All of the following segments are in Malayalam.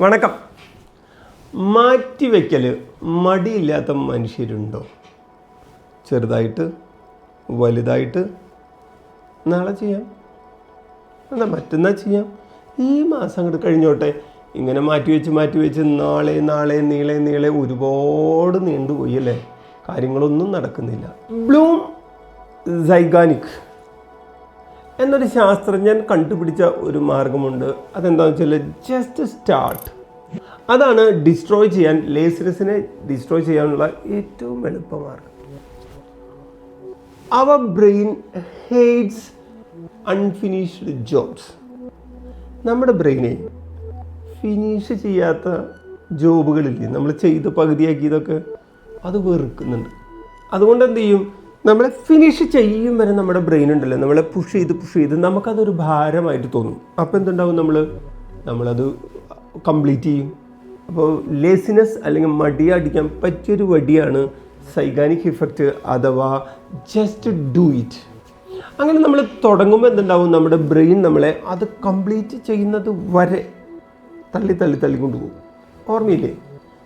വണക്കം. മാറ്റിവെക്കൽ മടിയില്ലാത്ത മനുഷ്യരുണ്ടോ? ചെറുതായിട്ട് വലുതായിട്ട്. നാളെ ചെയ്യാം. എന്നാൽ മറ്റന്നാൾ ചെയ്യാം? ഈ മാസം അങ്ങോട്ട് കഴിഞ്ഞോട്ടെ. ഇങ്ങനെ മാറ്റിവെച്ച് മാറ്റിവെച്ച് നാളെ നാളെ നീളെ നീളെ ഒരുപാട് നീണ്ടുപോയി അല്ലേ? കാര്യങ്ങളൊന്നും നടക്കുന്നില്ല. Bluma Zeigarnik. എന്നൊരു ശാസ്ത്രജ്ഞൻ കണ്ടുപിടിച്ച ഒരു മാർഗമുണ്ട്. അതെന്താണെന്ന് വെച്ചാൽ ജസ്റ്റ് സ്റ്റാർട്ട് അതാണ് ഡിസ്ട്രോയ് ചെയ്യാൻ ലേസിനസിനെ ഡിസ്ട്രോയ് ചെയ്യാനുള്ള ഏറ്റവും എളുപ്പമാർഗം അവർ ബ്രെയിൻ ഹേറ്റ്സ് അൺഫിനിഷ്ഡ് ജോബ്സ് നമ്മുടെ ബ്രെയിനെ ഫിനിഷ് ചെയ്യാത്ത ജോബുകളില്ലേ നമ്മൾ ചെയ്ത് പകുതിയാക്കിയതൊക്കെ അത് വെറുക്കുന്നുണ്ട്. അതുകൊണ്ട് എന്ത് ചെയ്യും? നമ്മളെ ഫിനിഷ് ചെയ്യും വരെ നമ്മുടെ ബ്രെയിൻ ഉണ്ടല്ലോ. നമ്മളെ പുഷ് ചെയ്ത് പുഷ് ചെയ്ത് നമുക്കതൊരു ഭാരമായിട്ട് തോന്നും. അപ്പോൾ എന്തുണ്ടാവും നമ്മൾ നമ്മളത് കംപ്ലീറ്റ് ചെയ്യും. അപ്പോൾ ലേസിനെസ് അല്ലെങ്കിൽ മടി അടിക്കാൻ പറ്റിയൊരു വടിയാണ് സൈഗാനിക് ഇഫക്റ്റ് അഥവാ ജസ്റ്റ് ഡു ഇറ്റ് അങ്ങനെ നമ്മൾ തുടങ്ങുമ്പോൾ എന്തുണ്ടാവും? നമ്മുടെ ബ്രെയിൻ നമ്മളെ അത് കംപ്ലീറ്റ് ചെയ്യുന്നത് വരെ തള്ളി തള്ളി തള്ളി കൊണ്ടുപോകും. ഓർമ്മയില്ലേ?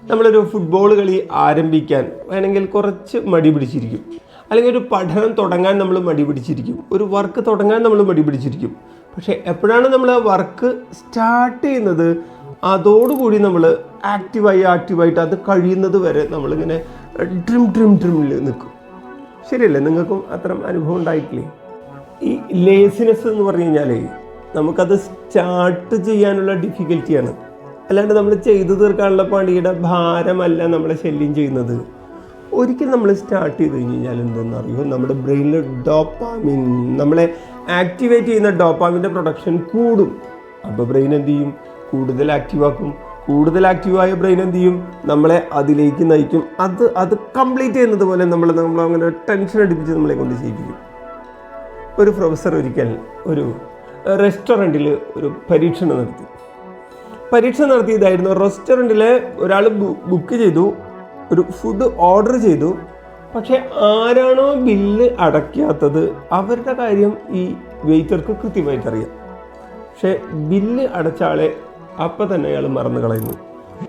നമ്മളൊരു ഫുട്ബോൾ കളി ആരംഭിക്കാൻ വേണമെങ്കിൽ കുറച്ച് മടി പിടിച്ചിരിക്കും. അല്ലെങ്കിൽ ഒരു പഠനം തുടങ്ങാൻ നമ്മൾ മടി പിടിച്ചിരിക്കും. ഒരു വർക്ക് തുടങ്ങാൻ നമ്മൾ മടി പിടിച്ചിരിക്കും. പക്ഷേ എപ്പോഴാണ് നമ്മൾ വർക്ക് സ്റ്റാർട്ട് ചെയ്യുന്നത്? അതോടുകൂടി നമ്മൾ ആക്റ്റീവായി ആക്റ്റീവായിട്ട് അത് കഴിയുന്നത് വരെ നമ്മളിങ്ങനെ ഡ്രിം ഡ്രിം ഡ്രിമിൽ നിൽക്കും. ശരിയല്ലേ? നിങ്ങൾക്കും അത്തരം അനുഭവം ഉണ്ടായിട്ടില്ലേ? ഈ ലേസിനെസ് എന്ന് പറഞ്ഞു കഴിഞ്ഞാലേ നമുക്കത് സ്റ്റാർട്ട് ചെയ്യാനുള്ള ഡിഫിക്കൽറ്റിയാണ് അല്ലാണ്ട് നമ്മൾ ചെയ്തു തീർക്കാനുള്ള പണിയുടെ ഭാരമല്ല നമ്മളെ ശല്യം ചെയ്യുന്നത്. ഒരിക്കൽ നമ്മൾ സ്റ്റാർട്ട് ചെയ്ത് കഴിഞ്ഞ് കഴിഞ്ഞാൽ എന്തെന്നറിയോ? നമ്മുടെ ബ്രെയിനിൽ ഡോപ്പാമിൻ നമ്മളെ ആക്ടിവേറ്റ് ചെയ്യുന്ന ഡോപ്പാമിന്റെ പ്രൊഡക്ഷൻ കൂടും. അപ്പോൾ ബ്രെയിൻ എന്ത് ചെയ്യും? കൂടുതൽ ആക്റ്റീവാക്കും കൂടുതൽ ആക്റ്റീവായ ബ്രെയിൻ എന്ത് ചെയ്യും? നമ്മളെ അതിലേക്ക് നയിക്കും. അത് അത് കംപ്ലീറ്റ് ചെയ്യുന്നത് പോലെ നമ്മൾ നമ്മൾ അങ്ങനെ ടെൻഷൻ അടിപ്പിച്ച് നമ്മളെ കൊണ്ട് ചെയ്യിപ്പിക്കും. ഒരു പ്രൊഫസർ ഒരിക്കൽ ഒരു റെസ്റ്റോറന്റിൽ ഒരു പരീക്ഷണം നടത്തി. പരീക്ഷ നടത്തിയതായിരുന്നു. റെസ്റ്റോറന്റിൽ ഒരാൾ ബുക്ക് ചെയ്തു. ഒരു ഫുഡ് ഓർഡർ ചെയ്തു. പക്ഷെ ആരാണോ ബില്ല് അടയ്ക്കാത്തത് അവരുടെ കാര്യം ഈ വെയിറ്റർക്ക് കൃത്യമായിട്ട് അറിയാം പക്ഷെ ബില്ല് അടച്ച ആളെ അപ്പം തന്നെ അയാൾ മറന്നു കളയുന്നു.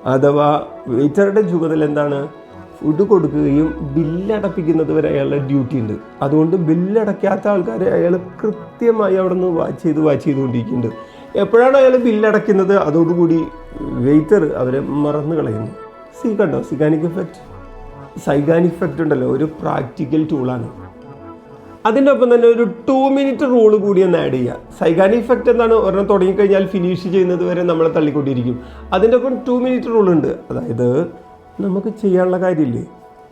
അഥവാ വെയിറ്ററുടെ ചുമതല എന്താണ്? ഫുഡ് കൊടുക്കുകയും ബില്ലടപ്പിക്കുന്നത് വരെ അയാളുടെ ഡ്യൂട്ടി ഉണ്ട്. അതുകൊണ്ട് ബില്ലടയ്ക്കാത്ത ആൾക്കാരെ അയാൾ കൃത്യമായി അവിടെ നിന്ന് വാച്ച് ചെയ്ത് വാച്ച് ചെയ്തുകൊണ്ടിരിക്കുന്നുണ്ട്. എപ്പോഴാണ് അയാൾ ബില്ലടയ്ക്കുന്നത് അതോടുകൂടി വെയിറ്റർ അവരെ മറന്നു കളയുന്നു. സി കണ്ടോ? സിഗാനിക് എഫക്റ്റ് സൈഗാനിക് എഫക്റ്റ് ഉണ്ടല്ലോ. ഒരു പ്രാക്ടിക്കൽ ടൂളാണ് അതിന്റെ ഒപ്പം തന്നെ ഒരു ടു മിനിറ്റ് റൂൾ കൂടി ഒന്ന് ആഡ് ചെയ്യുക സൈഗാനിക് ഇഫക്റ്റ് എന്താണ്? ഒരെണ്ണം തുടങ്ങിക്കഴിഞ്ഞാൽ ഫിനിഷ് ചെയ്യുന്നത് വരെ നമ്മളെ തള്ളിക്കൊണ്ടിരിക്കും. അതിന്റെ ഒപ്പം ടു മിനിറ്റ് റൂൾ ഉണ്ട്. അതായത് നമുക്ക് ചെയ്യാനുള്ള കാര്യമില്ലേ?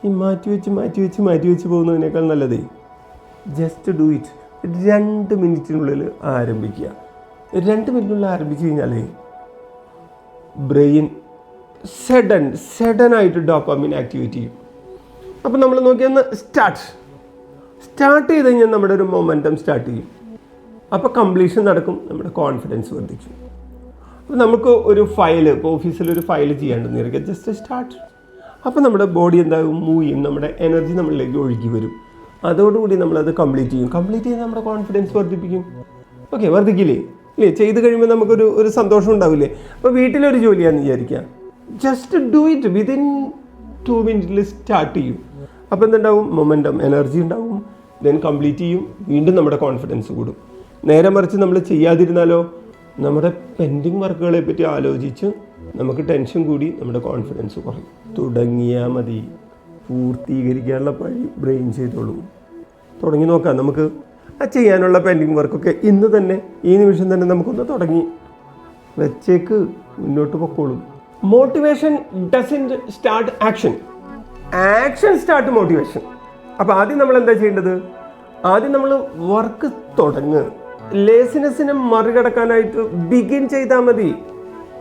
ഈ മാറ്റി വെച്ച് മാറ്റി വെച്ച് മാറ്റി വെച്ച് പോകുന്നതിനേക്കാൾ നല്ലതേ. ജസ്റ്റ് ഡു ഇറ്റ് രണ്ട് മിനിറ്റിനുള്ളിൽ ആരംഭിക്കുക. രണ്ട് മിനിറ്റിനുള്ളിൽ ആരംഭിച്ച് കഴിഞ്ഞാലേ ബ്രെയിൻ സെഡൻ സെഡൻ ആയിട്ട് ഡോപ്പാമിൻ ആക്ടിവിറ്റി ചെയ്യും. അപ്പം നമ്മൾ നോക്കിയൊന്ന് സ്റ്റാർട്ട് സ്റ്റാർട്ട് ചെയ്ത് കഴിഞ്ഞാൽ നമ്മുടെ ഒരു മൊമെന്റം സ്റ്റാർട്ട് ചെയ്യും. അപ്പോൾ കംപ്ലീഷൻ നടക്കും നമ്മുടെ കോൺഫിഡൻസ് വർദ്ധിക്കും. അപ്പോൾ നമുക്ക് ഒരു ഫയൽ ഇപ്പോൾ ഓഫീസിൽ ഒരു ഫയൽ ചെയ്യാണ്ടെന്ന് ഇറക്കുക ജസ്റ്റ് സ്റ്റാർട്ട് അപ്പോൾ നമ്മുടെ ബോഡി എന്താകും? മൂവ് ചെയ്യും. നമ്മുടെ എനർജി നമ്മളിലേക്ക് ഒഴുകി വരും. അതോടുകൂടി നമ്മളത് കംപ്ലീറ്റ് ചെയ്യും. കംപ്ലീറ്റ് ചെയ്ത് നമ്മുടെ കോൺഫിഡൻസ് വർദ്ധിപ്പിക്കും. ഓക്കെ വർദ്ധിക്കില്ലേ? ഇല്ലേ? ചെയ്ത് കഴിയുമ്പോൾ നമുക്കൊരു ഒരു സന്തോഷം ഉണ്ടാവില്ലേ? അപ്പോൾ വീട്ടിലൊരു ജോലിയാണെന്ന് വിചാരിക്കുക just do it within two മിനിറ്റിൽ സ്റ്റാർട്ട് ചെയ്യും അപ്പോൾ എന്തുണ്ടാവും? മൊമെന്റം എനർജി ഉണ്ടാവും. ദെൻ കംപ്ലീറ്റ് ചെയ്യും. വീണ്ടും നമ്മുടെ കോൺഫിഡൻസ് കൂടും. നേരെ മറിച്ച് നമ്മൾ ചെയ്യാതിരുന്നാലോ? നമ്മുടെ പെൻഡിങ് വർക്കുകളെ പറ്റി ആലോചിച്ച് നമുക്ക് ടെൻഷൻ കൂടി നമ്മുടെ കോൺഫിഡൻസ് കുറയും. തുടങ്ങിയാൽ മതി. പൂർത്തീകരിക്കാനുള്ള പഴി ബ്രെയിൻ ചെയ്തോളൂ. തുടങ്ങി നോക്കാം. നമുക്ക് ആ ചെയ്യാനുള്ള പെൻഡിങ് വർക്കൊക്കെ ഇന്ന് തന്നെ ഈ നിമിഷം തന്നെ നമുക്കൊന്ന് തുടങ്ങി. വെച്ചേക്ക് മുന്നോട്ട് പൊക്കോളും. Motivation doesn't start action action start motivation അപ്പോൾ ആദ്യം നമ്മൾ എന്താ ചെയ്യേണ്ടത്? ആദ്യം നമ്മൾ വർക്ക് തുടങ്ങുക ലേസിനെസ്സിനെ മറികടക്കാനായിട്ട് ബിഗിൻ ചെയ്താൽ മതി.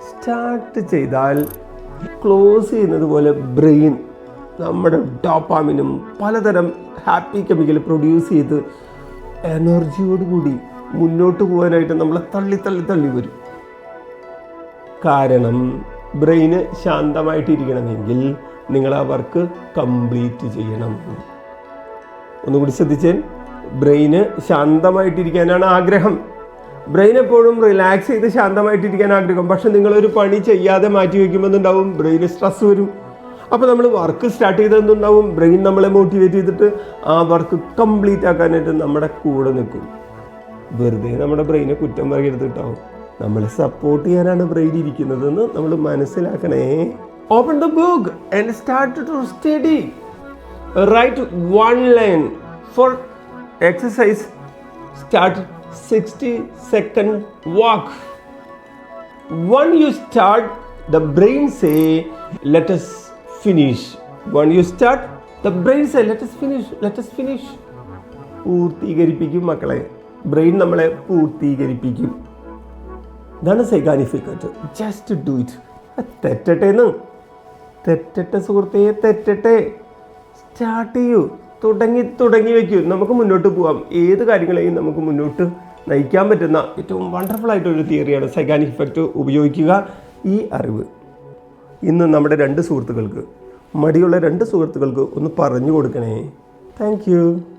സ്റ്റാർട്ട് ചെയ്താൽ ക്ലോസ് ചെയ്യുന്നത് പോലെ ബ്രെയിൻ നമ്മുടെ ഡോപ്പാമിനും പലതരം ഹാപ്പി കെമിക്കൽ പ്രൊഡ്യൂസ് ചെയ്ത് എനർജിയോടുകൂടി മുന്നോട്ട് പോകാനായിട്ട് നമ്മളെ തള്ളി തള്ളി തള്ളി വരും. കാരണം ബ്രെയിന് ശാന്തമായിട്ടിരിക്കണമെങ്കിൽ നിങ്ങൾ ആ വർക്ക് കംപ്ലീറ്റ് ചെയ്യണം. ഒന്നുകൂടി ശ്രദ്ധിച്ചേൻ ബ്രെയിന് ശാന്തമായിട്ടിരിക്കാനാണ് ആഗ്രഹം. ബ്രെയിൻ എപ്പോഴും റിലാക്സ് ചെയ്ത് ശാന്തമായിട്ടിരിക്കാൻ ആഗ്രഹം. പക്ഷെ നിങ്ങളൊരു പണി ചെയ്യാതെ മാറ്റി വയ്ക്കുമ്പോൾ എന്തുണ്ടാവും ബ്രെയിന് സ്ട്രെസ് വരും. അപ്പോൾ നമ്മൾ വർക്ക് സ്റ്റാർട്ട് ചെയ്തെന്തുണ്ടാവും ബ്രെയിൻ നമ്മളെ മോട്ടിവേറ്റ് ചെയ്തിട്ട് ആ വർക്ക് കംപ്ലീറ്റ് ആക്കാനായിട്ട് നമ്മുടെ കൂടെ നിൽക്കും. വെറുതെ നമ്മുടെ ബ്രെയിനെ കുറ്റം പറയരുത് പറയരുതിട്ടാവും നമ്മളെ സപ്പോർട്ട് ചെയ്യാനാണ് ബ്രെയിൻ ഇരിക്കുന്നതെന്ന് നമ്മൾ മനസ്സിലാക്കണേ. Open the book and start to study write one line for exercise start sixty second walk when you start the brain say let's finish when you start the brain say let's finish let's finish പൂർത്തീകരിപ്പിക്കും മക്കളെ. ബ്രെയിൻ നമ്മളെ പൂർത്തീകരിപ്പിക്കും. ഇതാണ് Zeigarnik effect. Just do it തെറ്റട്ടെ എന്ന്. തെറ്റട്ടെ സുഹൃത്തെ തെറ്റട്ടെ. സ്റ്റാർട്ട് ചെയ്യൂ. തുടങ്ങി തുടങ്ങി വയ്ക്കൂ നമുക്ക് മുന്നോട്ട് പോകാം ഏത് കാര്യങ്ങളെയും നമുക്ക് മുന്നോട്ട് നയിക്കാൻ പറ്റുന്ന ഏറ്റവും വണ്ടർഫുൾ ആയിട്ടൊരു തിയറിയാണ് സൈഗാനിക് ഇഫക്റ്റ് ഉപയോഗിക്കുക. ഈ അറിവ്. ഇന്ന് നമ്മുടെ രണ്ട് സുഹൃത്തുക്കൾക്ക് മടിയുള്ള രണ്ട് സുഹൃത്തുക്കൾക്ക് ഒന്ന് പറഞ്ഞു കൊടുക്കണേ. താങ്ക്